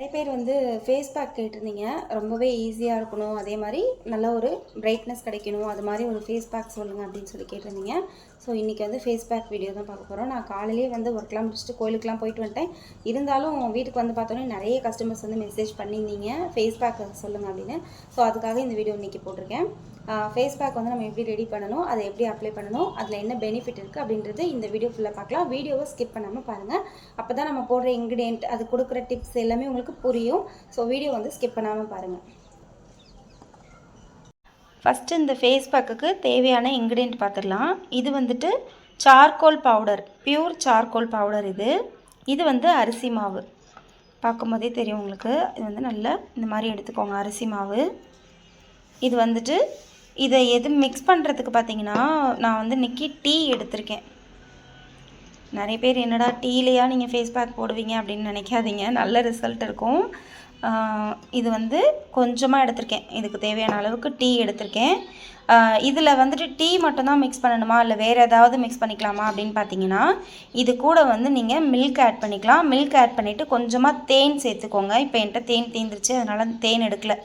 நிறைய பேர் வந்து ஃபேஸ் பேக் கேட்டிருந்தீங்க. ரொம்பவே ஈஸியாக இருக்கணும். அதே மாதிரி நல்ல ஒரு பிரைட்னஸ் கிடைக்கணும். அது மாதிரி ஒரு ஃபேஸ் பேக் சொல்லுங்கள் அப்படின்னு சொல்லி கேட்டிருந்தீங்க. ஸோ இன்றைக்கி வந்து ஃபேஸ் பேக் வீடியோ தான் பார்க்க போகிறோம் நான் காலையிலேயே வந்து ஒர்க்லாம் முடிச்சுட்டு கோயிலுக்குலாம் போயிட்டு வந்துட்டேன். இருந்தாலும் வீட்டுக்கு வந்து பார்த்தோன்னே நிறைய கஸ்டமர்ஸ் வந்து மெசேஜ் பண்ணியிருந்தீங்க. ஃபேஸ் பேக் சொல்லுங்கள் அப்படின்னு. ஸோ அதுக்காக இந்த வீடியோ இன்றைக்கி போட்டிருக்கேன். ஃபேஸ் பேக் வந்து நம்ம எப்படி ரெடி பண்ணணும் அதை எப்படி அப்ளை பண்ணணும் அதில் என்ன பெனிஃபிட் இருக்குது அப்படின்றது இந்த வீடியோ ஃபுல்லாக பார்க்கலாம். வீடியோவை ஸ்கிப் பண்ணாமல் பாருங்கள் அப்போ தான் நம்ம போடுற இன்க்ரீடியன்ட் அது கொடுக்குற டிப்ஸ் எல்லாமே உங்களுக்கு புரியும். ஸோ வீடியோ வந்து ஸ்கிப் பண்ணாமல் பாருங்கள் ஃபஸ்ட்டு இந்த ஃபேஸ் பேக்குக்கு தேவையான இன்க்ரீடியன்ட் பார்த்துடலாம். இது வந்துட்டு charcoal powder pure charcoal powder இது. இது வந்து அரிசி மாவு. பார்க்கும்போதே தெரியும் உங்களுக்கு. இது வந்து நல்லா இந்த மாதிரி எடுத்துக்கோங்க அரிசி மாவு. இது வந்துட்டு இதை எது மிக்ஸ் பண்ணுறதுக்கு பார்த்தீங்கன்னா நான் வந்து இன்றைக்கி டீ எடுத்திருக்கேன். நிறைய பேர் என்னடா டீலையா நீங்கள் ஃபேஸ் பேக் போடுவீங்க அப்படின்னு நினைக்காதீங்க. நல்ல ரிசல்ட் இருக்கும். இது வந்து கொஞ்சமாக எடுத்திருக்கேன். இதுக்கு தேவையான அளவுக்கு டீ எடுத்திருக்கேன். இதில் வந்துட்டு டீ மட்டும்தான் மிக்ஸ் பண்ணணுமா? இல்லை வேறு ஏதாவது மிக்ஸ் பண்ணிக்கலாமா அப்படின்னு பார்த்தீங்கன்னா இது கூட வந்து நீங்கள் மில்க் ஆட் பண்ணிக்கலாம். மில்க் ஆட் பண்ணிவிட்டு கொஞ்சமாக தேன் சேர்த்துக்கோங்க. இப்போ என்கிட்ட தேன் தீந்துருச்சு அதனால் தேன் எடுக்கல.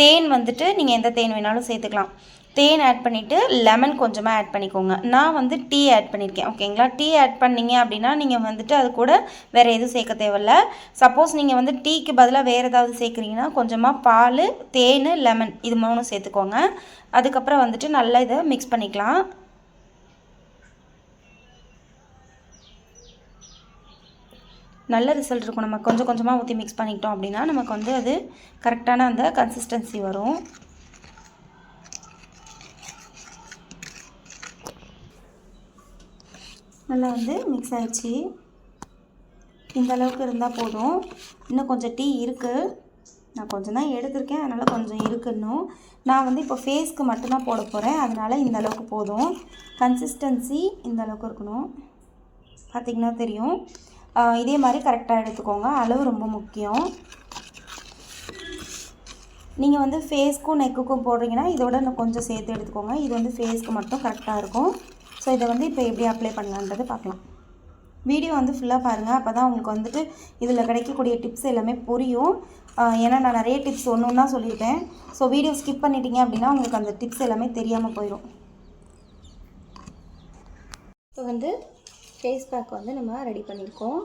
தேன் வந்துட்டு நீங்கள் எந்த தேன் வேணாலும் சேர்த்துக்கலாம். தேன் ஆட் பண்ணிவிட்டு லெமன் கொஞ்சமாக ஆட் பண்ணிக்கோங்க. நான் வந்து டீ ஆட் பண்ணியிருக்கேன் ஓகேங்களா டீ ஆட் பண்ணீங்க அப்படின்னா நீங்கள் வந்துட்டு அது கூட வேறு எதுவும் சேர்க்க தேவையில்ல. சப்போஸ் நீங்கள் வந்து டீக்கு பதிலாக வேறு ஏதாவது சேர்க்குறீங்கன்னா கொஞ்சமாக பால் தேன் லெமன் இது மூணும் சேர்த்துக்கோங்க. அதுக்கப்புறம் வந்துட்டு நல்லா இதை மிக்ஸ் பண்ணிக்கலாம். நல்ல ரிசல்ட் இருக்கும். நம்ம கொஞ்சம் கொஞ்சமாக ஊற்றி மிக்ஸ் பண்ணிக்கிட்டோம் அப்படின்னா நமக்கு வந்து அது கரெக்டான அந்த கன்சிஸ்டன்சி வரும். நல்லா வந்து மிக்ஸ் ஆகிடுச்சு இந்த அளவுக்கு இருந்தால் போதும். இன்னும் கொஞ்சம் டீ இருக்குது நான் கொஞ்சம் தான் எடுத்திருக்கேன். அதனால் கொஞ்சம் இருக்கு இன்னும். நான் வந்து இப்போ ஃபேஸ்க்கு மட்டும்தான் போட போகிறேன் அதனால் இந்த அளவுக்கு போதும். கன்சிஸ்டன்சி இந்த அளவுக்கு இருக்கணும். பார்த்திங்கன்னா தெரியும். இதே மாதிரி கரெக்டாக எடுத்துக்கோங்க. அளவு ரொம்ப முக்கியம். நீங்கள் வந்து ஃபேஸ்க்கும் நெக்குக்கும் போடுறீங்கன்னா இதோட நான் கொஞ்சம் சேர்த்து எடுத்துக்கோங்க. இது வந்து ஃபேஸ்க்கு மட்டும் கரெக்டாக இருக்கும். ஸோ இதை வந்து இப்போ எப்படி அப்ளை பண்ணலான்றது பார்க்கலாம். வீடியோ வந்து ஃபுல்லாக பாருங்கள் அப்போ தான் உங்களுக்கு வந்துட்டு இதில் கிடைக்கக்கூடிய டிப்ஸ் எல்லாமே புரியும். ஏன்னா நான் நிறைய டிப்ஸ் ஒன்று ஒன்றா சொல்லியிருக்கேன் ஸோ வீடியோ ஸ்கிப் பண்ணிட்டீங்க அப்படின்னா உங்களுக்கு அந்த டிப்ஸ் எல்லாமே தெரியாமல் போயிடும் ஸோ வந்து ஃபேஸ் பேக் வந்து நம்ம ரெடி பண்ணியிருக்கோம்.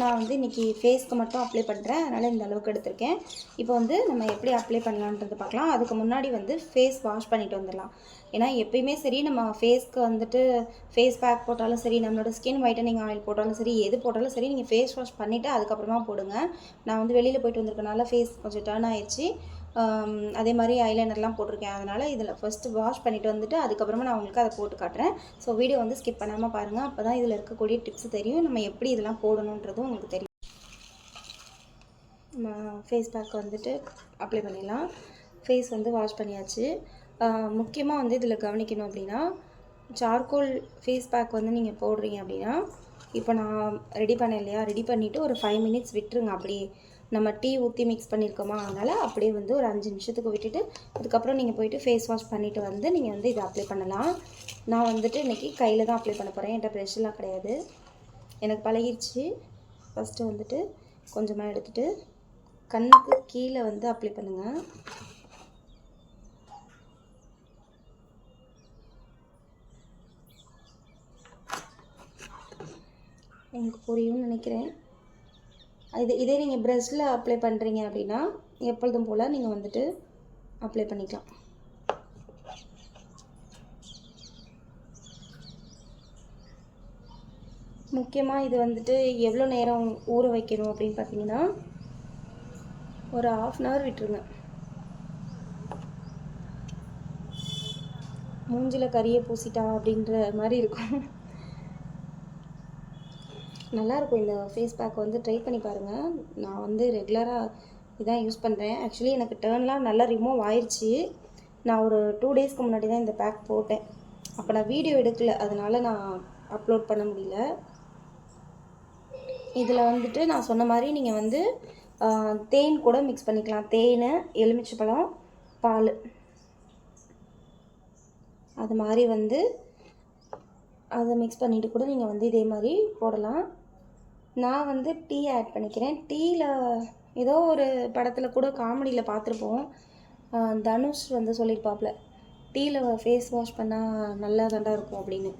நான் வந்து இன்றைக்கி ஃபேஸ்க்கு மட்டும் அப்ளை பண்ணுறேன் அதனால் இந்த அளவுக்கு எடுத்திருக்கேன். இப்போ வந்து நம்ம எப்படி அப்ளை பண்ணலான்றது பார்க்கலாம். அதுக்கு முன்னாடி வந்து ஃபேஸ் வாஷ் பண்ணிட்டு வந்துடலாம். ஏன்னா எப்பயுமே சரி நம்ம ஃபேஸ்க்கு வந்துட்டு ஃபேஸ் பேக் போட்டாலும் சரி நம்மளோட ஸ்கின் ஒயிட்டனிங் ஆயில் போட்டாலும் சரி எது போட்டாலும் சரி நீங்கள் ஃபேஸ் வாஷ் பண்ணிவிட்டு அதுக்கப்புறமா போடுங்க. நான் வந்து வெளியில் போயிட்டு வந்திருக்கனால ஃபேஸ் கொஞ்சம் டர்ன் ஆயிடுச்சு அதே மாதிரி ஐலைனர்லாம் போட்டிருக்கேன். அதனால் இதில் ஃபஸ்ட்டு வாஷ் பண்ணிவிட்டு வந்துட்டு அதுக்கப்புறமா நான் உங்களுக்கு அதை போட்டு காட்டுறேன். ஸோ வீடியோ வந்து ஸ்கிப் பண்ணாமல் பாருங்கள் அப்போ தான் இதில் இருக்கக்கூடிய டிப்ஸ் தெரியும். நம்ம எப்படி இதெல்லாம் போடணுன்றதும் உங்களுக்கு தெரியும். நம்ம ஃபேஸ் பேக் வந்துட்டு அப்ளை பண்ணிடலாம். ஃபேஸ் வந்து வாஷ் பண்ணியாச்சு. முக்கியமாக வந்து இதில் கவனிக்கணும் அப்படின்னா சார்கோல் ஃபேஸ் பேக் வந்து நீங்கள் போடுறீங்க அப்படின்னா இப்போ நான் ரெடி பண்ணேன் இல்லையா? ரெடி பண்ணிவிட்டு ஒரு ஃபைவ் மினிட்ஸ் விட்டுருங்க அப்படியே. நம்ம டீ ஊற்றி மிக்ஸ் பண்ணியிருக்கோமா அதனால் அப்படியே வந்து ஒரு அஞ்சு நிமிஷத்துக்கு விட்டுட்டு அதுக்கப்புறம் நீங்கள் போயிட்டு ஃபேஸ் வாஷ் பண்ணிவிட்டு வந்து நீங்கள் வந்து இதை அப்ளை பண்ணலாம். நான் வந்துட்டு இன்றைக்கி கையில் தான் அப்ளை பண்ண போகிறேன் என்கிட்ட ப்ரெஷ்லாம் கிடையாது. எனக்கு பழகிருச்சு. ஃபஸ்ட்டு வந்துட்டு கொஞ்சமாக எடுத்துகிட்டு கண்ணுக்கு கீழே வந்து அப்ளை பண்ணுங்கள் உங்களுக்கு புரியும்னு நினைக்கிறேன். இது இதே நீங்கள் ப்ரெஷ்ஷில் அப்ளை பண்ணுறீங்க அப்படின்னா எப்பொழுதும் போல் நீங்கள் வந்துட்டு அப்ளை பண்ணிக்கலாம். முக்கியமாக இது வந்துட்டு எவ்வளோ நேரம் ஊற வைக்கணும் அப்படின்னு பார்த்தீங்கன்னா ஒரு ஆஃப் அன் ஹவர் விட்டுருங்க. மூஞ்சில் கறியை பூசிட்டா அப்படின்ற மாதிரி இருக்கும். நல்லாயிருக்கும். இந்த ஃபேஸ் பேக் வந்து ட்ரை பண்ணி பாருங்கள் நான் வந்து ரெகுலராக இதான் யூஸ் பண்ணுறேன் ஆக்சுவலி எனக்கு டேர்ன்லாம் நல்லா ரிமூவ் ஆயிடுச்சு நான் ஒரு டூ டேஸ்க்கு முன்னாடி தான் இந்த பேக் போட்டேன். அப்போ நான் வீடியோ எடுக்கல. அதனால் நான் அப்லோட் பண்ண முடியல. இதில் வந்துட்டு நான் சொன்ன மாதிரி நீங்கள் வந்து தேன் கூட மிக்ஸ் பண்ணிக்கலாம். தேன் எலுமிச்சைப்பழம் பால். அது மாதிரி வந்து அதை மிக்ஸ் பண்ணிவிட்டு கூட நீங்கள் வந்து இதே மாதிரி போடலாம். நான் வந்து டீ ஆட் பண்ணிக்கிறேன். டீயில் ஏதோ ஒரு படத்தில் கூட காமெடியில் பார்த்துருப்போம். தனுஷ் வந்து சொல்லியிருப்பாப்புல டீயில் ஃபேஸ் வாஷ் பண்ணால் நல்லா தாண்டா இருக்கும் அப்படின்னு.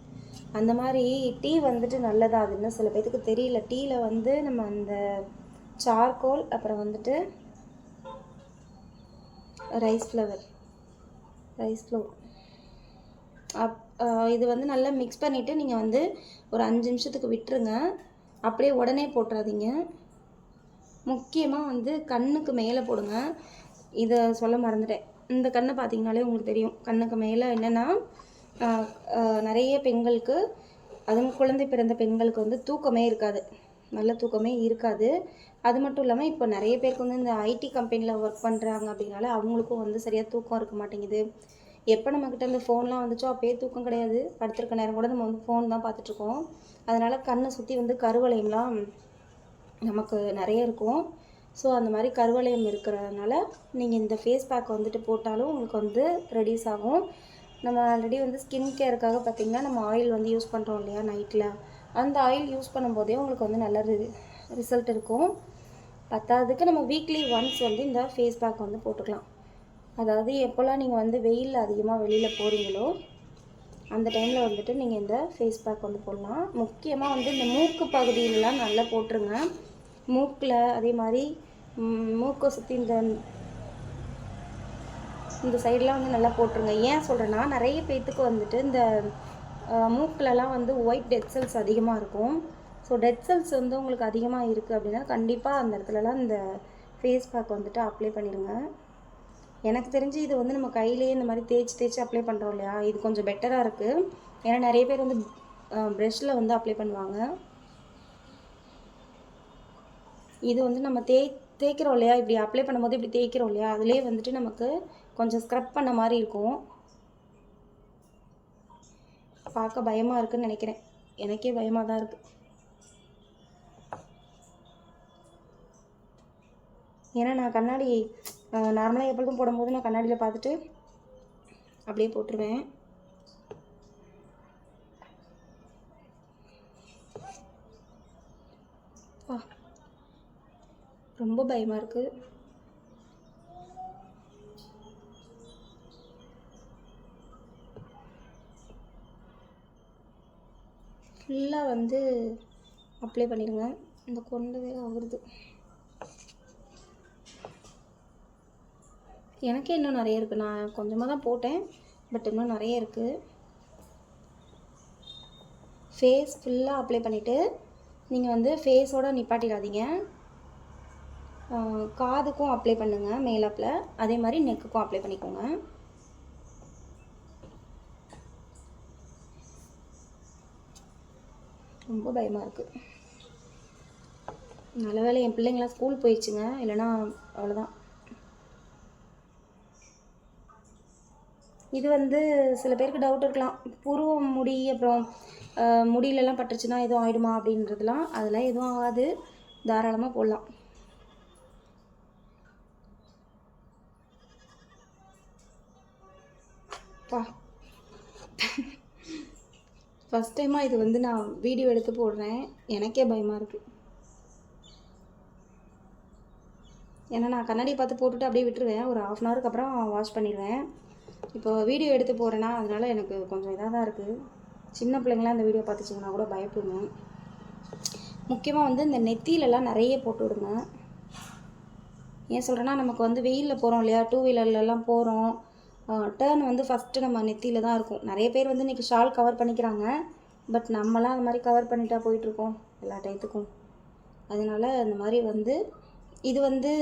அந்த மாதிரி டீ வந்துட்டு நல்லதா அது சில பேத்துக்கு தெரியல. டீயில் வந்து நம்ம அந்த சார்கோல் அப்புறம் வந்துட்டு rice flour rice flour up இது வந்து நல்லா மிக்ஸ் பண்ணிவிட்டு நீங்கள் வந்து ஒரு அஞ்சு நிமிஷத்துக்கு விட்டுருங்க. அப்படியே உடனே போட்டுறாதீங்க. முக்கியமாக வந்து கண்ணுக்கு மேலே போடுங்க. இதை சொல்ல மறந்துட்டேன். இந்த கண்ணை பார்த்தீங்கனாலே உங்களுக்கு தெரியும். கண்ணுக்கு மேலே என்னென்னா நிறைய பெண்களுக்கு அதுவும் குழந்தை பிறந்த பெண்களுக்கு வந்து தூக்கமே இருக்காது. நல்ல தூக்கமே இருக்காது. அது மட்டும் இல்லாமல் இப்போ நிறைய பேருக்கு வந்து இந்த ஐடி கம்பெனியில் ஒர்க் பண்ணுறாங்க அப்படின்னால அவங்களுக்கும் வந்து சரியாக தூக்கம் இருக்க மாட்டேங்குது. எப்போ நம்மக்கிட்ட இந்த ஃபோன்லாம் வந்துச்சோ அப்போயே தூக்கம் கிடையாது. படுத்திருக்க நேரம் கூட நம்ம வந்து ஃபோன் தான் பார்த்துட்ருக்கோம் அதனால் கண்ணை சுற்றி வந்து கருவளையம்லாம் நமக்கு நிறைய இருக்கும். ஸோ அந்த மாதிரி கருவளையம் இருக்கிறதுனால நீங்கள் இந்த ஃபேஸ் பேக் வந்துட்டு போட்டாலும் உங்களுக்கு வந்து ரெடியூஸ் ஆகும். நம்ம ஆல்ரெடி வந்து ஸ்கின் கேருக்காக பார்த்திங்கன்னா நம்ம ஆயில் வந்து யூஸ் பண்ணுறோம் இல்லையா நைட்டில் அந்த ஆயில் யூஸ் பண்ணும்போதே உங்களுக்கு வந்து நல்ல ரிசல்ட் இருக்கும். பத்தாவதுக்கு நம்ம வீக்லி ஒன்ஸ் வந்து இந்த ஃபேஸ் பேக் வந்து போட்டுக்கலாம். அதாவது எப்போல்லாம் நீங்கள் வந்து வெயில் அதிகமாக வெளியில் போகிறீங்களோ அந்த டைமில் வந்துட்டு நீங்கள் இந்த ஃபேஸ் பேக் வந்து போடலாம். முக்கியமாக வந்து இந்த மூக்கு பகுதியிலலாம் நல்லா போட்டுருங்க. மூக்கில் அதே மாதிரி மூக்கை சுற்றி இந்த இந்த சைடெலாம் வந்து நல்லா போட்டுருங்க. ஏன் சொல்கிறேன்னா நிறைய பேர்த்துக்கு வந்துட்டு இந்த மூக்கிலலாம் வந்து ஒயிட் டெட் செல்ஸ் அதிகமாக இருக்கும். ஸோ டெட் செல்ஸ் வந்து உங்களுக்கு அதிகமாக இருக்குது அப்படின்னா கண்டிப்பாக அந்த இடத்துலலாம் இந்த ஃபேஸ் பேக் வந்துட்டு அப்ளை பண்ணிடுங்க எனக்கு தெரிஞ்சு இது வந்து நம்ம கையிலேயே இந்த மாதிரி தேய்ச்சி தேய்ச்சி அப்ளை பண்ணுறோம் இல்லையா? இது கொஞ்சம் பெட்டராக இருக்குது ஏன்னா நிறைய பேர் வந்து ப்ரெஷ்ஷில் வந்து அப்ளை பண்ணுவாங்க. இது வந்து நம்ம தே தேய்க்கிறோம் இல்லையா? இப்படி அப்ளை பண்ணும்போது இப்படி தேய்க்கிறோம் இல்லையா? அதுலேயே வந்துட்டு நமக்கு கொஞ்சம் ஸ்க்ரப் பண்ண மாதிரி இருக்கும். பார்க்க பயமாக இருக்குன்னு நினைக்கிறேன். எனக்கே பயமாக தான் இருக்குது ஏன்னா நான் கண்ணாடி நார்மலாக எப்பொழுதும் போடும்போது நான் கண்ணாடியில் பார்த்துட்டு அப்படியே போட்டுருவேன். ரொம்ப பயமாக இருக்குது ஃபுல்லாக வந்து அப்ளை பண்ணிடுங்க இந்த கொண்டவே ஆகுறது. எனக்கே இன்னும் நிறைய இருக்குது நான் கொஞ்சமாக தான் போட்டேன் பட் இன்னும் நிறைய இருக்குது ஃபேஸ் ஃபுல்லாக அப்ளை பண்ணிவிட்டு நீங்கள் வந்து ஃபேஸோடு நிப்பாட்டிடாதீங்க. காதுக்கும் அப்ளை பண்ணுங்கள் மேலாப்பில் அதே மாதிரி நெக்குக்கும் அப்ளை பண்ணிக்கோங்க. ரொம்ப பயமாக இருக்குது நல்ல வேளை என் பிள்ளைங்களாம் ஸ்கூல் போயிடுச்சுங்க இல்லைன்னா அவ்வளோதான் இது வந்து சில பேருக்கு டவுட் இருக்கலாம். புருவம் முடி அப்புறம் முடியிலலாம் பட்டுருச்சுன்னா எதுவும் ஆயிடுமா அப்படின்றதுலாம் அதெல்லாம் எதுவும் ஆகாது. தாராளமாக போடலாம். பா. ஃபஸ்ட் டைமாக இது வந்து நான் வீடியோ எடுத்து போடுறேன். எனக்கே பயமாக இருக்குது ஏன்னா நான் கண்ணாடி பார்த்து போட்டுட்டு அப்படியே விட்டுருவேன். ஒரு ஆஃப் அன் ஹவருக்கு அப்புறம் வாஷ் பண்ணிடுவேன். இப்போ வீடியோ எடுத்து போகிறேன்னா அதனால எனக்கு கொஞ்சம் இதாக தான் இருக்குது சின்ன பிள்ளைங்களாம் இந்த வீடியோ பார்த்துச்சிங்கன்னா கூட பயப்படுங்க. முக்கியமாக வந்து இந்த நெத்தியிலலாம் நிறைய போட்டு விடுங்க. ஏன் சொல்கிறேன்னா நமக்கு வந்து வெயிலில் போகிறோம் இல்லையா? டூ வீலர்லலாம் போகிறோம் டேர்ன் வந்து ஃபஸ்ட்டு நம்ம நெத்தியில் தான் இருக்கும். நிறைய பேர் வந்து இன்றைக்கி ஷால் கவர் பண்ணிக்கிறாங்க. பட் நம்மலாம் அந்த மாதிரி கவர் பண்ணிட்டா போயிட்டுருக்கோம் எல்லா டயத்துக்கும். அதனால இந்த மாதிரி வந்து இது வந்து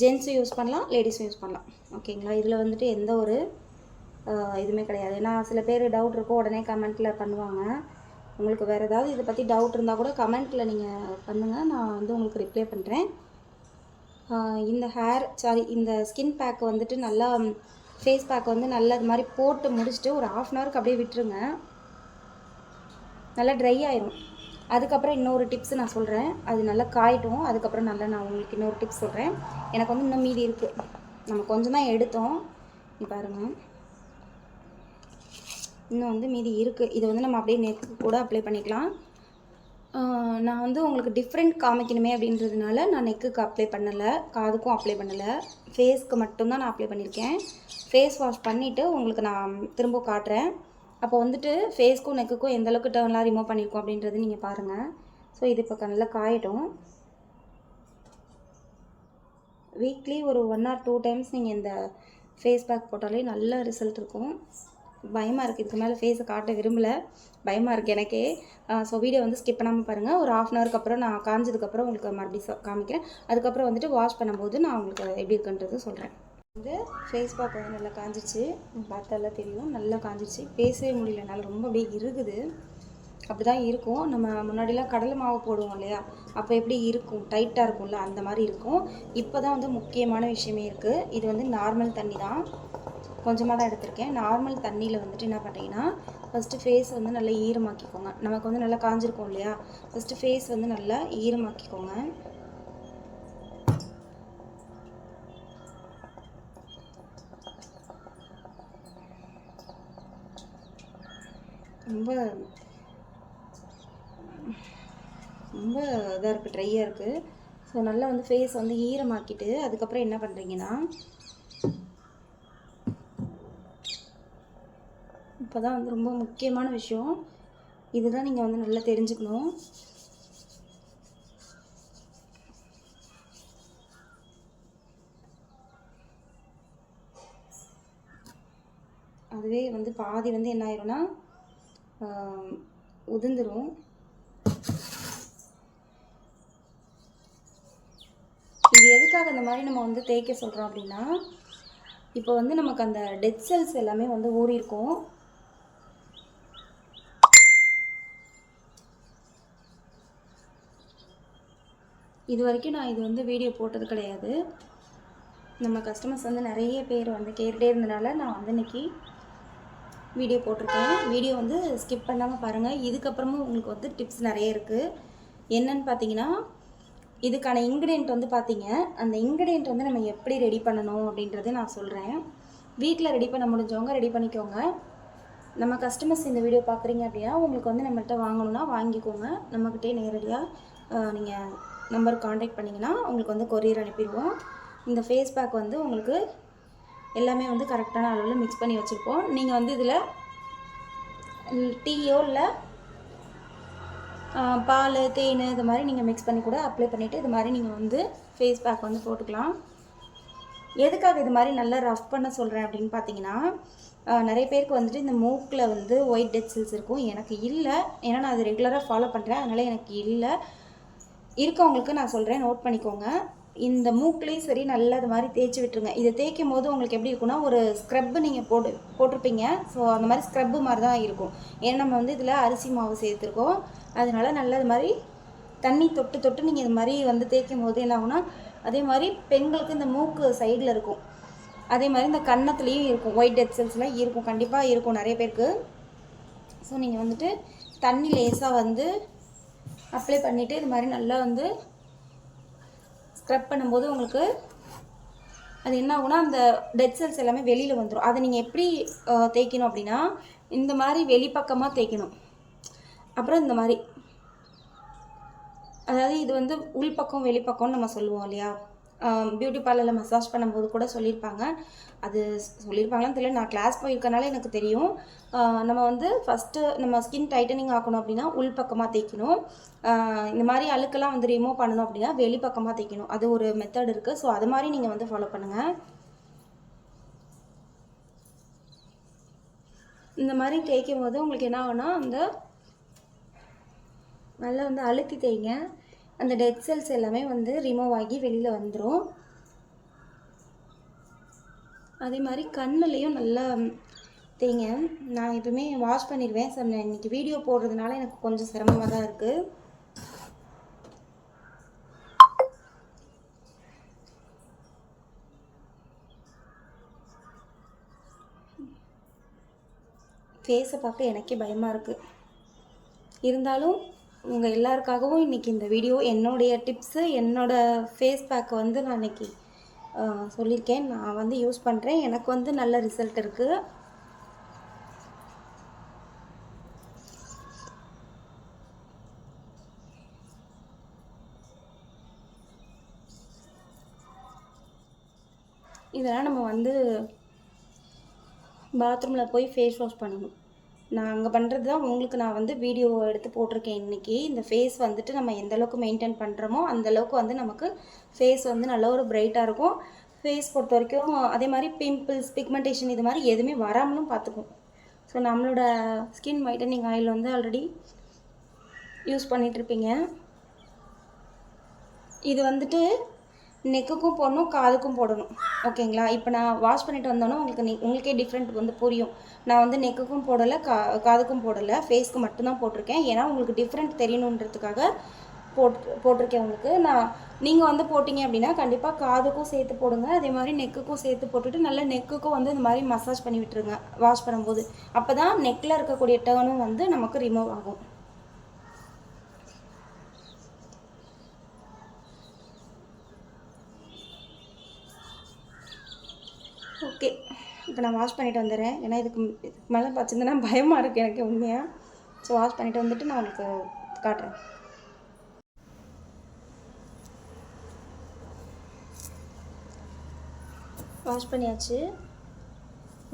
ஜென்ஸும் யூஸ் பண்ணலாம் லேடிஸும் யூஸ் பண்ணலாம். ஓகேங்களா இதில் வந்துட்டு எந்த ஒரு எதுவுமே கிடையாது. ஏன்னா சில பேர் டவுட் இருக்கும். உடனே கமெண்ட்டில் பண்ணுவாங்க. உங்களுக்கு வேறு ஏதாவது இதை பற்றி டவுட் இருந்தால் கூட கமெண்ட்டில் நீங்கள் பண்ணுங்கள் நான் வந்து உங்களுக்கு ரிப்ளை பண்ணுறேன் இந்த ஹேர் சாரி இந்த ஸ்கின் பேக் வந்துட்டு நல்லா ஃபேஸ் பேக் வந்து நல்லா இது மாதிரி போட்டு முடிச்சுட்டு ஒரு ஆஃப் அன் ஹவருக்கு அப்படியே விட்டுருங்க. நல்லா ட்ரை ஆயிரும். அதுக்கப்புறம் இன்னொரு டிப்ஸ் நான் சொல்கிறேன் அது நல்லா காயட்டும். அதுக்கப்புறம் நல்லா நான் உங்களுக்கு இன்னொரு டிப்ஸ் சொல்கிறேன் எனக்கு வந்து இன்னும் மீதி இருக்குது நம்ம கொஞ்சம் தான் எடுத்தோம் பாருங்கள் இன்னும் வந்து மீதி இருக்குது இது வந்து நம்ம அப்படியே நெக்கு கூட அப்ளை பண்ணிக்கலாம். நான் வந்து உங்களுக்கு டிஃப்ரெண்ட் காமிக்கணுமே அப்படின்றதுனால நான் நெக்குக்கு அப்ளை பண்ணலை. காதுக்கும் அப்ளை பண்ணலை. ஃபேஸ்க்கு மட்டும்தான் நான் அப்ளை பண்ணியிருக்கேன் ஃபேஸ் வாஷ் பண்ணிவிட்டு உங்களுக்கு நான் திரும்ப காட்டுறேன். அப்போ வந்துட்டு ஃபேஸ்க்கும் நெக்குக்கும் எந்த அளவுக்கு ரிமூவ் பண்ணியிருக்கோம் அப்படின்றது நீங்கள் பாருங்கள் ஸோ இது இப்போ நல்லா காயிடும் வீக்லி ஒரு ஒன் ஆர் டூ டைம்ஸ் நீங்கள் இந்த ஃபேஸ் பேக் போட்டாலே நல்ல ரிசல்ட் இருக்கும். பயமாக இருக்குது இதுக்கு மேலே ஃபேஸை காட்ட விரும்பலை. பயமாக இருக்குது எனக்கே. ஸோ வீடியோ வந்து ஸ்கிப் பண்ணாமல் பாருங்கள் ஒரு ஆஃப் அன் ஹவருக்கு அப்புறம் நான் காஞ்சதுக்கப்புறம் உங்களுக்கு மறுபடியும் காமிக்கிறேன். அதுக்கப்புறம் வந்துட்டு வாஷ் பண்ணும்போது நான் உங்களுக்கு எப்படி இருக்குன்றது சொல்கிறேன் வந்து ஃபேஸ் பேக் வந்து நல்லா காஞ்சிச்சு பார்த்தாலாம் தெரியும். நல்லா காஞ்சிச்சு பேசவே முடியல. என்னால் ரொம்ப அப்படியே இருக்குது அப்படி தான் இருக்கும். நம்ம முன்னாடிலாம் கடலை மாவு போடுவோம் இல்லையா? அப்போ எப்படி இருக்கும்? டைட்டாக இருக்கும்ல? அந்த மாதிரி இருக்கும். இப்போ தான் வந்து முக்கியமான விஷயமே இருக்குது இது வந்து நார்மல் தண்ணி தான் கொஞ்சமாக தான் எடுத்திருக்கேன். நார்மல் தண்ணியில் வந்துட்டு என்ன பண்ணுறீங்கன்னா ஃபஸ்ட்டு ஃபேஸ் வந்து நல்லா ஈரமாக்கிக்கோங்க. நமக்கு வந்து நல்லா காஞ்சிருக்கும் இல்லையா? ஃபஸ்ட்டு ஃபேஸ் வந்து நல்லா ஈரமாக்கிக்கோங்க. ரொம்ப ரொம்ப இதாக இருக்குது ட்ரையாக இருக்குது ஸோ நல்லா வந்து ஃபேஸ் வந்து ஈரமாக்கிட்டு அதுக்கப்புறம் என்ன பண்ணுறீங்கன்னா அப்போ தான் வந்து ரொம்ப முக்கியமான விஷயம். இதுதான் நீங்கள் வந்து நல்லா தெரிஞ்சுக்கணும். அதுவே வந்து பாதி வந்து என்ன ஆயிரும்னா உதிர்ந்துடும் இது எதுக்காக இந்த மாதிரி நம்ம வந்து தேய்க்க சொல்கிறோம் அப்படின்னா இப்போ வந்து நமக்கு அந்த டெட் செல்ஸ் எல்லாமே வந்து ஊறி இது வரைக்கும் நான் இது வந்து வீடியோ போட்டது கிடையாது. நம்ம கஸ்டமர்ஸ் வந்து நிறைய பேர் வந்து கேட்டுகிட்டே இருந்தனால நான் வந்து இன்னைக்கு வீடியோ போட்டிருக்கேன். வீடியோ வந்து ஸ்கிப் பண்ணாமல் பாருங்கள் இதுக்கப்புறமும் உங்களுக்கு வந்து டிப்ஸ் நிறைய இருக்குது என்னன்னு பார்த்தீங்கன்னா இதுக்கான இன்க்ரீடியன்ட் வந்து பார்த்தீங்க. அந்த இன்க்ரீடியன்ட் வந்து நம்ம எப்படி ரெடி பண்ணணும் அப்படின்றத நான் சொல்கிறேன் வீட்டில் ரெடி பண்ண முடிஞ்சவங்க ரெடி பண்ணிக்கோங்க. நம்ம கஸ்டமர்ஸ் இந்த வீடியோ பார்க்குறீங்க அப்படின்னா உங்களுக்கு வந்து நம்மகிட்ட வாங்கணும்னா வாங்கிக்கோங்க. நம்மக்கிட்டே நேரடியாக நீங்கள் நம்பர் காண்டாக்ட் பண்ணிங்கன்னா உங்களுக்கு வந்து கொரியர் அனுப்பிடுவோம். இந்த ஃபேஸ் பேக் வந்து உங்களுக்கு எல்லாமே வந்து கரெக்டான அளவில் மிக்ஸ் பண்ணி வச்சுருப்போம். நீங்கள் வந்து இதில் டீயோ இல்லை பால் தேன் இது மாதிரி நீங்கள் மிக்ஸ் பண்ணி கூட அப்ளை பண்ணிவிட்டு இது மாதிரி நீங்கள் வந்து ஃபேஸ் பேக் வந்து போட்டுக்கலாம். எதுக்காக இது மாதிரி நல்லா ரஃப் பண்ண சொல்கிறேன் அப்படின்னு பார்த்தீங்கன்னா நிறைய பேருக்கு வந்துட்டு இந்த மூக்கில் வந்து ஒயிட் டெட் செல்ஸ் இருக்கும். எனக்கு இல்லை. ஏன்னா நான் அது ரெகுலராக ஃபாலோ பண்ணுறேன் அதனால் எனக்கு இல்லை. இருக்கவங்களுக்கு நான் சொல்கிறேன் நோட் பண்ணிக்கோங்க. இந்த மூக்குலேயும் சரி நல்லா அது மாதிரி தேய்ச்சி விட்டுருங்க. இதை தேய்க்கும் போது உங்களுக்கு எப்படி இருக்கும்னா ஒரு ஸ்க்ரப்பு நீங்கள் போட்டு போட்டிருப்பீங்க. ஸோ அந்த மாதிரி ஸ்க்ரப்பு மாதிரி தான் இருக்கும். ஏன்னா நம்ம வந்து இதில் அரிசி மாவு சேர்த்துருக்கோம். அதனால நல்லா அது மாதிரி தண்ணி தொட்டு தொட்டு நீங்கள் இது மாதிரி வந்து தேய்க்கும் போது என்ன ஆகுனா அதே மாதிரி பெண்களுக்கு இந்த மூக்கு சைடில் இருக்கும். அதே மாதிரி இந்த கன்னத்துலேயும் இருக்கும். ஒயிட் டெட் செல்ஸ்லாம் இருக்கும். கண்டிப்பாக இருக்கும் நிறைய பேருக்கு. ஸோ நீங்கள் வந்துட்டு தண்ணி லேசாக வந்து அப்ளை பண்ணிவிட்டு இது மாதிரி நல்லா வந்து ஸ்க்ரப் பண்ணும்போது உங்களுக்கு அது என்ன ஆகும்னா அந்த டெட் செல்ஸ் எல்லாமே வெளியில் வந்துடும் அதை நீங்கள் எப்படி தேய்க்கணும் அப்படின்னா இந்த மாதிரி வெளிப்பக்கமாக தேய்க்கணும். அப்புறம் இந்த மாதிரி. அதாவது இது வந்து உள்பக்கம் வெளிப்பக்கம்னு நம்ம சொல்லுவோம் இல்லையா? பியூட்டி பார்லரில் மசாஜ் பண்ணும்போது கூட சொல்லியிருப்பாங்க. அது சொல்லியிருப்பாங்களான்னு தெரியல. நான் கிளாஸ் போயிருக்கனால எனக்கு தெரியும். நம்ம வந்து ஃபஸ்ட்டு நம்ம ஸ்கின் டைட்டனிங் ஆக்கணும் அப்படின்னா உள் பக்கமாக தேய்க்கணும். இந்த மாதிரி அழுக்கெல்லாம் வந்து ரிமூவ் பண்ணணும் அப்படின்னா வெளிப்பக்கமாக தேய்க்கணும். அது ஒரு மெத்தட் இருக்குது ஸோ அது மாதிரி நீங்கள் வந்து ஃபாலோ பண்ணுங்கள் இந்த மாதிரி தேய்க்கும் போது உங்களுக்கு என்ன ஆகும்னா அந்த நல்லா வந்து அழுத்தி தேய்ங்க. அந்த டெட் செல்ஸ் எல்லாமே வந்து ரிமூவ் ஆகி வெளியில் வந்துடும் அதே மாதிரி கண்ணுலேயும் நல்லா தேங்க. நான் எப்பவுமே வாஷ் பண்ணிடுவேன். சார் நான் இன்னைக்கு வீடியோ போடுறதுனால எனக்கு கொஞ்சம் சிரமமாக தான் இருக்குது ஃபேஸை பார்க்க எனக்கே பயமாக இருக்குது இருந்தாலும் உங்கள் எல்லாருக்காகவும் இன்றைக்கி இந்த வீடியோ என்னுடைய டிப்ஸு என்னோடய ஃபேஸ் பேக்கை வந்து நான் இன்றைக்கி சொல்லியிருக்கேன் நான் வந்து யூஸ் பண்ணுறேன் எனக்கு வந்து நல்ல ரிசல்ட் இருக்குது இதெல்லாம் நம்ம வந்து பாத்ரூமில் போய் ஃபேஸ் வாஷ் பண்ணணும். நான் அங்கே பண்ணுறது தான். உங்களுக்கு நான் வந்து வீடியோ எடுத்து போட்டிருக்கேன் இன்றைக்கி இந்த ஃபேஸ் வந்துட்டு நம்ம எந்த அளவுக்கு மெயின்டைன் பண்ணுறோமோ அந்தளவுக்கு வந்து நமக்கு ஃபேஸ் வந்து நல்ல ஒரு பிரைட்டாக இருக்கும். ஃபேஸ் பொறுத்த வரைக்கும் அதே மாதிரி பிம்பிள்ஸ் பிக்மெண்டேஷன் இது மாதிரி எதுவுமே வராமலும் பார்த்துக்கும் ஸோ நம்மளோட ஸ்கின் வைட்டனிங் ஆயில் வந்து ஆல்ரெடி யூஸ் பண்ணிகிட்ருப்பீங்க இது வந்துட்டு நெக்குக்கும் போடணும் காதுக்கும் போடணும். ஓகேங்களா இப்போ நான் வாஷ் பண்ணிட்டு வந்தோன்னே உங்களுக்கு நெ உங்களுக்கே டிஃப்ரெண்ட் வந்து புரியும். நான் வந்து நெக்குக்கும் போடலை கா காதுக்கும் போடலை ஃபேஸ்க்கு மட்டும்தான் போட்டிருக்கேன். ஏன்னா உங்களுக்கு டிஃப்ரெண்ட் தெரியணுன்றதுக்காக போட் போட்டிருக்கேன் உங்களுக்கு. நான் நீங்கள் வந்து போட்டிங்க அப்படின்னா கண்டிப்பாக காதுக்கும் சேர்த்து போடுங்க. அதே மாதிரி நெக்குக்கும் சேர்த்து போட்டுட்டு நல்லா நெக்குக்கும் வந்து இந்த மாதிரி மசாஜ் பண்ணி விட்டுருங்க வாஷ் பண்ணும்போது. அப்போ தான் நெக்கில் இருக்கக்கூடிய டேர்னும் வந்து நமக்கு ரிமூவ் ஆகும். ஓகே இப்போ நான் வாஷ் பண்ணிட்டு வந்துடுறேன். ஏன்னா இதுக்கு இதுக்கு மேலே பார்த்துருந்தேன்னா பயமாக இருக்குது எனக்கு உண்மையாக ஸோ வாஷ் பண்ணிட்டு வந்துட்டு நான் உங்களுக்கு காட்டுறேன். வாஷ் பண்ணியாச்சு.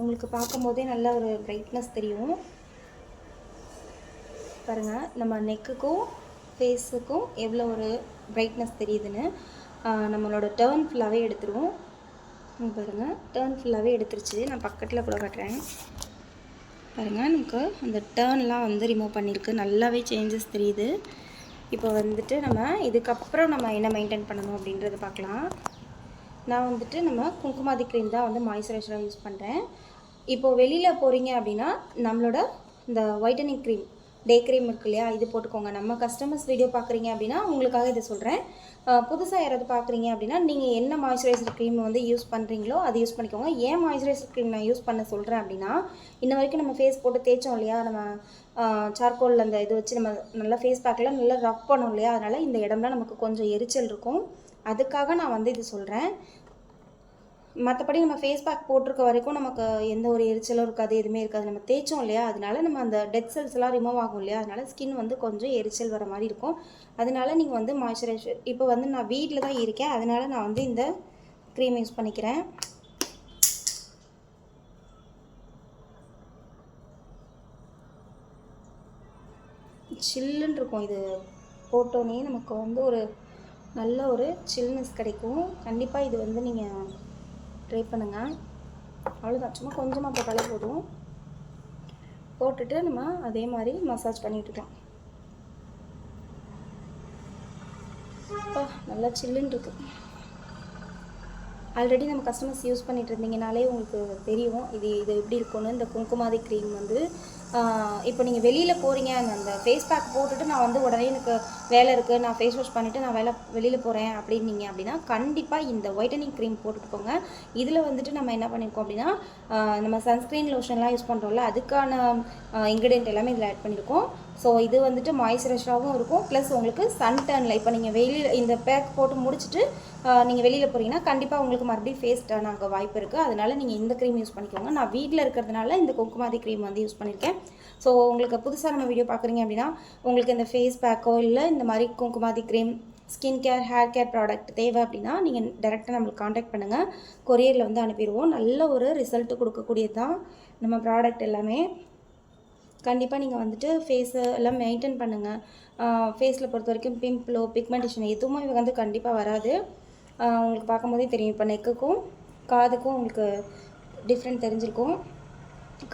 உங்களுக்கு பார்க்கும்போதே நல்ல ஒரு பிரைட்னஸ் தெரியும். பாருங்கள் நம்ம நெக்குக்கும் ஃபேஸுக்கும் எவ்வளோ ஒரு பிரைட்னஸ் தெரியுதுன்னு நம்மளோட டேர்ன் ஃபுல்லாகவே எடுத்துருவோம். பாருங்கள் டேர்ன் ஃபுல்லாகவே எடுத்துருச்சு. நான் பக்கத்தில் கூட கட்டுறேன். பாருங்கள் நமக்கு அந்த டேர்ன்லாம் வந்து ரிமூவ் பண்ணியிருக்கு நல்லாவே சேஞ்சஸ் தெரியுது. இப்போ வந்துட்டு நம்ம இதுக்கப்புறம் நம்ம என்ன மெயின்டைன் பண்ணணும் அப்படின்றத பார்க்கலாம். நான் வந்துட்டு நம்ம குங்குமாதி க்ரீம் தான் வந்து மாய்ஸ்சரைசராக யூஸ் பண்ணுறேன் இப்போ வெளியில் போகிறீங்க அப்படின்னா நம்மளோட இந்த ஒயிட்டனிங் க்ரீம் டே க்ரீம் இருக்கு இல்லையா? இது போட்டுக்கோங்க. நம்ம கஸ்டமர்ஸ் வீடியோ பார்க்குறீங்க அப்படின்னா உங்களுக்காக இதை சொல்கிறேன் புதுசாக யாராவது பார்க்குறீங்க அப்படின்னா நீங்கள் என்ன மாய்ஸ்சரைசர் க்ரீம் வந்து யூஸ் பண்ணுறீங்களோ அதை யூஸ் பண்ணிக்கோங்க. ஏன் மாய்ஸ்சரைசர் க்ரீம் நான் யூஸ் பண்ண சொல்கிறேன் அப்படின்னா இன்ன வரைக்கும் நம்ம ஃபேஸ் போட்டு தேய்ச்சோம் இல்லையா? நம்ம சார்கோலில் அந்த இது வச்சு நம்ம நல்லா ஃபேஸ் பேக்கில் நல்லா ரப் பண்ணோம் இல்லையா? அதனால் இந்த இடம்லாம் நமக்கு கொஞ்சம் எரிச்சல் இருக்கும். அதுக்காக நான் வந்து இது சொல்கிறேன் மற்றபடி நம்ம ஃபேஸ் பேக் போட்டிருக்க வரைக்கும் நமக்கு எந்த ஒரு எரிச்சலும் இருக்காது எதுவுமே இருக்காது. நம்ம தேய்ச்சோம் இல்லையா? அதனால நம்ம அந்த டெட் செல்ஸ்லாம் ரிமூவ் ஆகும் இல்லையா? அதனால ஸ்கின் வந்து கொஞ்சம் எரிச்சல் வர மாதிரி இருக்கும். அதனால நீங்கள் வந்து மாய்ஸ்சரைசர் இப்போ வந்து நான் வீட்டில் தான் இருக்கேன். அதனால நான் வந்து இந்த க்ரீம் யூஸ் பண்ணிக்கிறேன். சில்லுன்னு இருக்கும். இது போட்டோன்னே நமக்கு வந்து ஒரு நல்ல ஒரு சில்னஸ் கிடைக்கும். கண்டிப்பாக இது வந்து நீங்கள் ட்ரை பண்ணுங்கள் அவ்வளோதான் சும்மா கொஞ்சமாக போட்டாலே போதும். போட்டுட்டு நம்ம அதே மாதிரி மசாஜ் பண்ணிட்டுருக்கோம் அப்பா நல்லா சில்லுன்னு இருக்குது ஆல்ரெடி நம்ம கஸ்டமர்ஸ் யூஸ் பண்ணிகிட்டு இருந்தீங்கனாலே உங்களுக்கு தெரியும். இது இது எப்படி இருக்கும்னு. இந்த குங்குமாதி க்ரீம் வந்து இப்போ நீங்கள் வெளியில் போகிறீங்க அந்த அந்த ஃபேஸ் பேக் போட்டுட்டு நான் வந்து உடனே எனக்கு வேலை இருக்குது நான் ஃபேஸ் வாஷ் பண்ணிவிட்டு நான் வேலை வெளியில் போகிறேன் அப்படின்னீங்க அப்படின்னா கண்டிப்பாக இந்த ஒயிட்டனிங் க்ரீம் போட்டுட்டு போங்க இதில் வந்துட்டு நம்ம என்ன பண்ணியிருக்கோம் அப்படின்னா நம்ம சன்ஸ்க்ரீன் லோஷன்லாம் யூஸ் பண்ணுறோம்ல அதுக்கான இன்க்ரீடியன்ட் எல்லாமே இதில் ஆட் பண்ணியிருக்கோம் ஸோ இது வந்துட்டு மாய்ஸ்சரைசராகவும் இருக்கும். ப்ளஸ் உங்களுக்கு சன் டர்னில் இப்போ நீங்கள் வெளியில் இந்த பேக் போட்டு முடிச்சுட்டு நீங்கள் வெளியில் போகிறீங்கன்னா கண்டிப்பாக உங்களுக்கு மறுபடியும் ஃபேஸ் டர்ன் ஆக வாய்ப்பு இருக்குது அதனால நீங்கள் இந்த க்ரீம் யூஸ் பண்ணிக்கோங்க. நான் வீட்டில் இருக்கிறதுனால இந்த குங்குமாதி க்ரீம் வந்து யூஸ் பண்ணியிருக்கேன் ஸோ உங்களுக்கு புதுசாக நம்ம வீடியோ பார்க்குறீங்க அப்படின்னா உங்களுக்கு இந்த ஃபேஸ் பேக்கோ இல்லை இந்த மாதிரி Kumkumadi cream skin care hair care product தேவை அப்படின்னா நீங்கள் டேரெக்டாக நம்மளுக்கு காண்டாக்ட் பண்ணுங்கள் கொரியரில் வந்து அனுப்பிடுவோம். நல்ல ஒரு ரிசல்ட் கொடுக்கக்கூடியது தான் நம்ம ப்ராடக்ட் எல்லாமே. கண்டிப்பாக நீங்கள் வந்துட்டு ஃபேஸை எல்லாம் மெயின்டைன் பண்ணுங்கள் ஃபேஸில் பொறுத்த வரைக்கும் பிம்பிளோ பிக்மெண்டேஷன் எதுவுமே வந்து கண்டிப்பாக வராது. உங்களுக்கு பார்க்கும்போதே தெரியும். இப்போ நெக்குக்கும் காதுக்கும் உங்களுக்கு டிஃப்ரெண்ட் தெரிஞ்சிருக்கும்.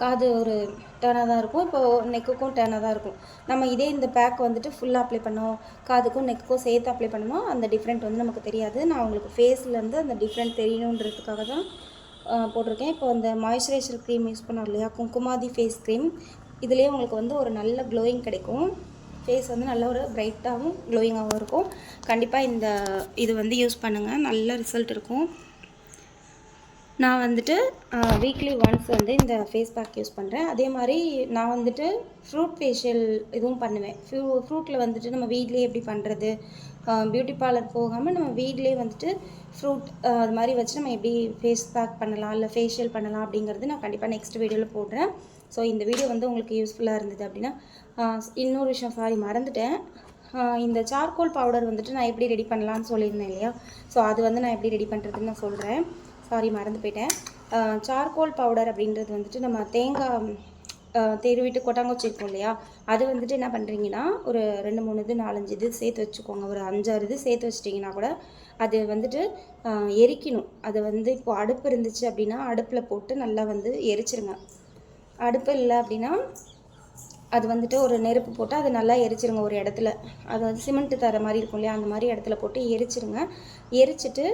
காது ஒரு டேர்னாக தான் இருக்கும். இப்போ நெக்குக்கும் டேர்னாக தான் இருக்கும். நம்ம இதே இந்த பேக் வந்துட்டு ஃபுல்லாக அப்ளை பண்ணோம். காதுக்கும் நெக்குக்கும் சேர்த்து அப்ளை பண்ணணும் அந்த டிஃப்ரெண்ட் வந்து நமக்கு தெரியாது. நான் உங்களுக்கு ஃபேஸ்லேருந்து அந்த டிஃப்ரெண்ட் தெரியணுன்றதுக்காக தான் போட்டிருக்கேன். இப்போ அந்த மாய்ஸ்சரைசர் க்ரீம் யூஸ் பண்ணோம் இல்லையா? குங்குமாதி ஃபேஸ் க்ரீம் இதுலேயே உங்களுக்கு வந்து ஒரு நல்ல க்ளோயிங் கிடைக்கும். ஃபேஸ் வந்து நல்ல ஒரு பிரைட்டாகவும் க்ளோயிங்காகவும் இருக்கும். கண்டிப்பாக இந்த இது வந்து யூஸ் பண்ணுங்கள் நல்ல ரிசல்ட் இருக்கும். நான் வந்துட்டு வீக்லி ஒன்ஸ் வந்து இந்த ஃபேஸ் பேக் யூஸ் பண்ணுறேன் அதே மாதிரி நான் வந்துட்டு ஃப்ரூட் ஃபேஷியல் இதுவும் பண்ணுவேன். ஃப்ரூ ஃப்ரூட்டில் வந்துட்டு நம்ம வீட்லேயே எப்படி பண்ணுறது பியூட்டி பார்லர் போகாமல் நம்ம வீட்லேயே வந்துட்டு ஃப்ரூட் அது மாதிரி வச்சு நம்ம எப்படி ஃபேஸ் பேக் பண்ணலாம் இல்லை ஃபேஷியல் பண்ணலாம் அப்படிங்கிறது நான் கண்டிப்பாக நெக்ஸ்ட் வீடியோவில் போடுறேன். ஸோ இந்த வீடியோ வந்து உங்களுக்கு யூஸ்ஃபுல்லாக இருந்தது அப்படின்னா இன்னொரு விஷயம் சாரி மறந்துட்டேன். இந்த சார்கோல் பவுடர் வந்துட்டு நான் எப்படி ரெடி பண்ணலாம்னு சொல்லியிருந்தேன் இல்லையா? ஸோ அது வந்து நான் எப்படி ரெடி பண்ணுறதுன்னு நான் சொல்கிறேன் சாரி மறந்து போயிட்டேன். சார்கோல் பவுடர் அப்படின்றது வந்துட்டு நம்ம தேங்காய் தெருவிட்டு கொட்டாங்குச்சி இருக்கும் இல்லையா? அது வந்துட்டு என்ன பண்ணுறீங்கன்னா ஒரு ரெண்டு மூணு இது நாலஞ்சு இது சேர்த்து வச்சுக்கோங்க. ஒரு அஞ்சாறு இது சேர்த்து வச்சிட்டிங்கன்னா கூட அது வந்துட்டு எரிக்கணும். அது வந்து இப்போ அடுப்பு இருந்துச்சு அப்படின்னா அடுப்பில் போட்டு நல்லா வந்து எரிச்சிருங்க. அடுப்பு இல்லை அப்படின்னா அது வந்துட்டு ஒரு நெருப்பு போட்டு அது நல்லா எரிச்சிருங்க ஒரு இடத்துல. அது வந்து சிமெண்ட்டு தர மாதிரி இருக்கும் இல்லையா? அந்த மாதிரி இடத்துல போட்டு எரிச்சிருங்க. எரிச்சிட்டு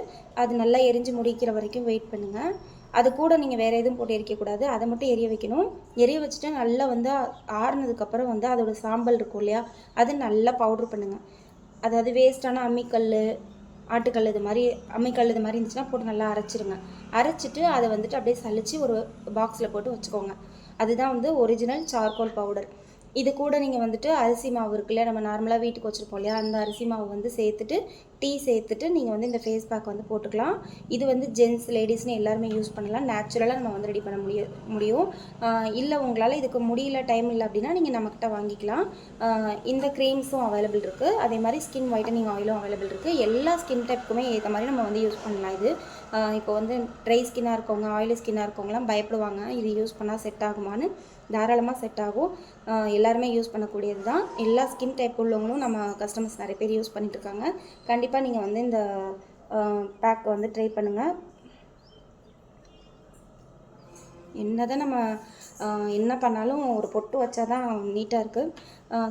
அது நல்லா எரிஞ்சு முடிக்கிற வரைக்கும் வெயிட் பண்ணுங்கள் அது கூட நீங்கள் வேறு எதுவும் போட்டு எரிக்கக்கூடாது அதை மட்டும் எரிய வைக்கணும். எரிய வச்சுட்டு நல்லா வந்து ஆறுனதுக்கப்புறம் வந்து அதோட சாம்பல் இருக்கும் இல்லையா? அது நல்லா பவுட்ரு பண்ணுங்கள் அதாவது வேஸ்ட்டான அம்மிக்கல் ஆட்டுக்கல் இது மாதிரி அம்மிக்கல் இது மாதிரி இருந்துச்சுன்னா போட்டு நல்லா அரைச்சிருங்க. அரைச்சிட்டு அதை வந்துட்டு அப்படியே சலித்து ஒரு பாக்ஸில் போட்டு வச்சுக்கோங்க. அதுதான் வந்து ஒரிஜினல் சார்கோல் பவுடர் இது கூட நீங்கள் வந்துட்டு அரிசி மாவு இருக்குல்ல நம்ம நார்மலாக வீட்டுக்கு வச்சுருப்போம் இல்லையா அந்த அரிசி மாவு வந்து சேர்த்துட்டு டீ சேர்த்துட்டு நீங்கள் வந்து இந்த ஃபேஸ் பேக் வந்து போட்டுக்கலாம். இது வந்து ஜென்ஸ் லேடிஸ்னு எல்லாருமே யூஸ் பண்ணலாம். நேச்சுரலாக நம்ம வந்து ரெடி பண்ண முடிய முடியும். இல்லை உங்களால் இதுக்கு முடியல டைம் இல்லை அப்படின்னா நீங்கள் நம்மக்கிட்ட வாங்கிக்கலாம். இந்த க்ரீம்ஸும் அவைலபிள் இருக்குது அதே மாதிரி ஸ்கின் ஒயிட்டனிங் ஆயிலும் அவைலபிள் இருக்குது எல்லா ஸ்கின் டைப்புக்குமே ஏற்ற மாதிரி நம்ம வந்து யூஸ் பண்ணலாம் இது. இப்போ வந்து ட்ரை ஸ்கின்னாக இருக்கவங்க ஆயிலி ஸ்கின்னாக இருக்கவங்களாம் பயப்படுவாங்க. இது யூஸ் பண்ணால் செட் ஆகுமான்னு. தாராளமாக செட் ஆகும். எல்லாருமே யூஸ் பண்ணக்கூடியது தான். எல்லா ஸ்கின் டைப் உள்ளவங்களும் நம்ம கஸ்டமர்ஸ் நிறைய பேர் யூஸ் பண்ணிட்டுருக்காங்க கண்டிப்பாக நீங்கள் வந்து இந்த பேக் வந்து ட்ரை பண்ணுங்கள் என்னதான் நம்ம என்ன பண்ணாலும் ஒரு பொட்டு வச்சா தான் நீட்டாக இருக்குது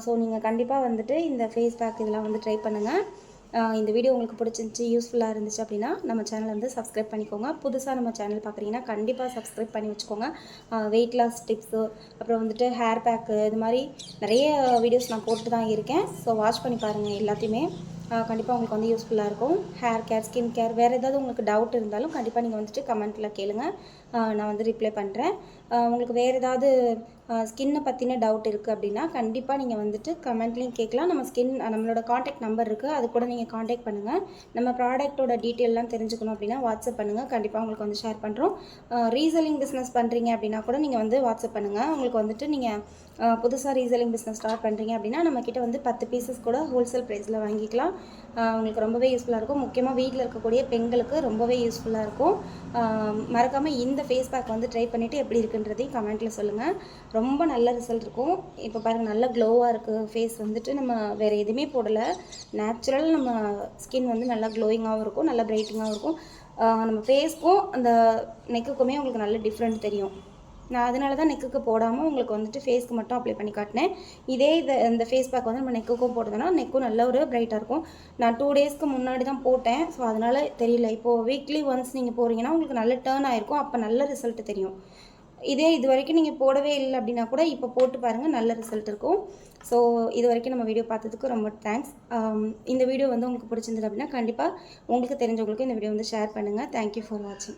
ஸோ நீங்கள் கண்டிப்பாக வந்துட்டு இந்த ஃபேஸ் பேக் இதெல்லாம் வந்து ட்ரை பண்ணுங்கள் இந்த வீடியோ உங்களுக்கு பிடிச்சிருந்துச்சி யூஸ்ஃபுல்லாக இருந்துச்சு அப்படின்னா நம்ம சேனலை வந்து சப்ஸ்கிரைப் பண்ணிக்கோங்க. புதுசாக நம்ம சேனல் பார்க்குறீங்கன்னா கண்டிப்பாக சப்ஸ்கிரைப் பண்ணி வச்சுக்கோங்க. வெயிட் லாஸ் டிப்ஸு அப்புறம் வந்துட்டு ஹேர் பேக்கு இது மாதிரி நிறைய வீடியோஸ் நான் போட்டு தான் இருக்கேன். ஸோ வாட்ச் பண்ணி பாருங்கள் எல்லாத்தையுமே. கண்டிப்பாக உங்களுக்கு வந்து யூஸ்ஃபுல்லாக இருக்கும். ஹேர் கேர் ஸ்கின் கேர் வேறு ஏதாவது உங்களுக்கு டவுட் இருந்தாலும் கண்டிப்பாக நீங்கள் வந்துட்டு கமெண்ட்டில் கேளுங்கள் நான் வந்து ரிப்ளை பண்ணுறேன் உங்களுக்கு வேறு ஏதாவது ஸ்கின்னை பற்றின டவுட் இருக்குது அப்படின்னா கண்டிப்பாக நீங்கள் வந்துட்டு கமெண்ட்லேயும் கேட்கலாம். நம்ம ஸ்கின் நம்மளோட காண்டாக்ட் நம்பர் இருக்குது அது கூட நீங்கள் காண்டாக்ட் பண்ணுங்கள் நம்ம ப்ராடக்ட்டோட டீட்டெயிலெலாம் தெரிஞ்சுக்கணும் அப்படின்னா வாட்ஸ்அப் பண்ணுங்கள் கண்டிப்பாக உங்களுக்கு வந்து ஷேர் பண்ணுறோம் ரீசெல்லிங் பிஸ்னஸ் பண்ணுறீங்க அப்படின்னா கூட நீங்கள் வந்து வாட்ஸ்அப் பண்ணுங்கள் உங்களுக்கு வந்துட்டு நீங்கள் புதுசாக ரீசெல்லிங் பிஸ்னஸ் ஸ்டார்ட் பண்ணுறீங்க அப்படின்னா நம்மக்கிட்ட வந்து பத்து பீசஸ் கூட ஹோல்சேல் ப்ரைஸில் வாங்கிக்கலாம். உங்களுக்கு ரொம்பவே யூஸ்ஃபுல்லாக இருக்கும். முக்கியமாக வீட்டில் இருக்கக்கூடிய பெண்களுக்கு ரொம்பவே யூஸ்ஃபுல்லாக இருக்கும். மறக்காமல் இந்த ஃபேஸ் பேக் வந்து ட்ரை பண்ணிவிட்டு எப்படி இருக்குன்றதையும் கமெண்ட்டில் சொல்லுங்கள் ரொம்ப நல்ல ரிசல்ட் இருக்கும். இப்போ பாருங்கள் நல்ல க்ளோவாக இருக்குது ஃபேஸ் வந்துட்டு நம்ம வேறு எதுவுமே போடலை. நேச்சுரல் நம்ம ஸ்கின் வந்து நல்லா க்ளோயிங்காகவும் இருக்கும் நல்லா பிரைட்டிங்காகவும் இருக்கும். நம்ம ஃபேஸ்க்கும் அந்த நெக்குக்குமே உங்களுக்கு நல்ல டிஃப்ரெண்ட் தெரியும். நான் அதனால தான் நெக்குக்கு போடாமல் உங்களுக்கு வந்துட்டு ஃபேஸ்க்கு மட்டும் அப்ளை பண்ணி காட்டினேன். இதே இது இந்த ஃபேஸ் பேக் வந்து நம்ம நெக்குக்கும் போட்டதுன்னா நெக்கும் நல்ல ஒரு பிரைட்டாக இருக்கும். நான் டூ டேஸ்க்கு முன்னாடி தான் போட்டேன். ஸோ அதனால் தெரியல. இப்போது வீக்லி ஒன்ஸ் நீங்கள் போகிறீங்கன்னா உங்களுக்கு நல்ல டேர்ன் ஆகிருக்கும் அப்போ நல்ல ரிசல்ட் தெரியும். இதே இது வரைக்கும் நீங்கள் போடவே இல்லை அப்படின்னா கூட இப்போ போட்டு பாருங்கள் நல்ல ரிசல்ட் இருக்கும். ஸோ இது வரைக்கும் நம்ம வீடியோ பார்த்ததுக்கு ரொம்ப தேங்க்ஸ் இந்த வீடியோ வந்து உங்களுக்கு பிடிச்சிருந்தது அப்படின்னா கண்டிப்பாக உங்களுக்கு தெரிஞ்சவங்களுக்கு இந்த வீடியோ வந்து ஷேர் பண்ணுங்கள் தேங்க்யூ ஃபார் வாட்சிங்